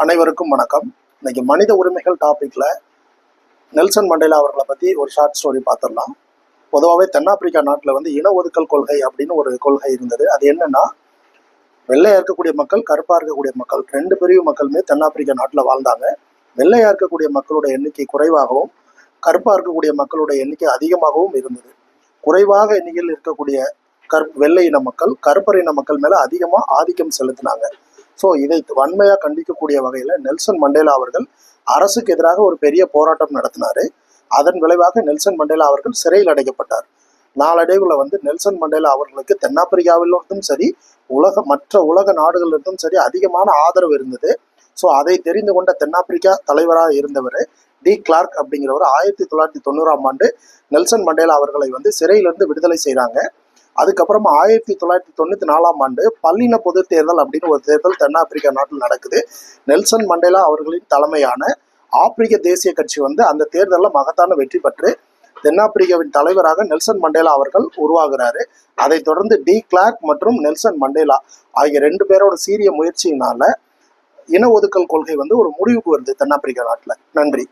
அனைவருக்கும் வணக்கம். இன்னைக்கு மனித உரிமைகள் டாபிக்ல நெல்சன் மண்டேலா அவர்களை பத்தி ஒரு ஷார்ட் ஸ்டோரி பார்த்துடலாம். பொதுவாகவே தென்னாப்பிரிக்கா நாட்டில் வந்து இன ஒதுக்கல் கொள்கை அப்படின்னு ஒரு கொள்கை இருந்தது. அது என்னன்னா வெள்ளையா இருக்கக்கூடிய மக்கள் கருப்பா இருக்கக்கூடிய மக்கள் ரெண்டு பிரிவு மக்களுமே தென்னாப்பிரிக்கா நாட்டில் வாழ்ந்தாங்க. வெள்ளையா இருக்கக்கூடிய மக்களோட எண்ணிக்கை குறைவாகவும் கருப்பா இருக்கக்கூடிய மக்களோட எண்ணிக்கை அதிகமாகவும் இருந்தது. குறைவாக எண்ணிக்கையில் இருக்கக்கூடிய கற் வெள்ளை இன மக்கள் கருப்பர் இன மக்கள் மேல அதிகமா ஆதிக்கம் செலுத்தினாங்க. ஸோ இதை வன்மையாக கண்டிக்கக்கூடிய வகையில் நெல்சன் மண்டேலா அவர்கள் அரசுக்கு எதிராக ஒரு பெரிய போராட்டம் நடத்தினாரு. அதன் விளைவாக நெல்சன் மண்டேலா அவர்கள் சிறையில் அடைக்கப்பட்டார். நாளடைவில் வந்து நெல்சன் மண்டேலா அவர்களுக்கு தென்னாப்பிரிக்காவிலிருந்தும் சரி உலக மற்ற உலக நாடுகளிலிருந்தும் சரி அதிகமான ஆதரவு இருந்தது. ஸோ அதை தெரிந்து கொண்ட தென்னாப்பிரிக்கா தலைவராக இருந்தவர் டி கிளார்க் அப்படிங்கிறவர் ஆயிரத்தி தொள்ளாயிரத்தி தொண்ணூறாம் ஆண்டு நெல்சன் மண்டேலா அவர்களை வந்து சிறையிலிருந்து விடுதலை செய்கிறாங்க அதுக்கப்புறமா ஆயிரத்தி தொள்ளாயிரத்தி தொண்ணூத்தி நாலாம் ஆண்டு பல்லின பொது தேர்தல் அப்படின்னு ஒரு தேர்தல் தென்னாப்பிரிக்கா நாட்டில் நடக்குது. நெல்சன் மண்டேலா அவர்களின் தலைமையான ஆப்பிரிக்க தேசிய கட்சி வந்து அந்த தேர்தலில் மகத்தான வெற்றி பெற்று தென்னாப்பிரிக்காவின் தலைவராக நெல்சன் மண்டேலா அவர்கள் உருவாகிறாரு. அதைத் தொடர்ந்து டி கிளார்க் மற்றும் நெல்சன் மண்டேலா ஆகிய ரெண்டு பேரோட சீரிய முயற்சியினால இன ஒதுக்கல் கொள்கை வந்து ஒரு முடிவுக்கு வருது தென்னாப்பிரிக்கா நாட்டில். நன்றி.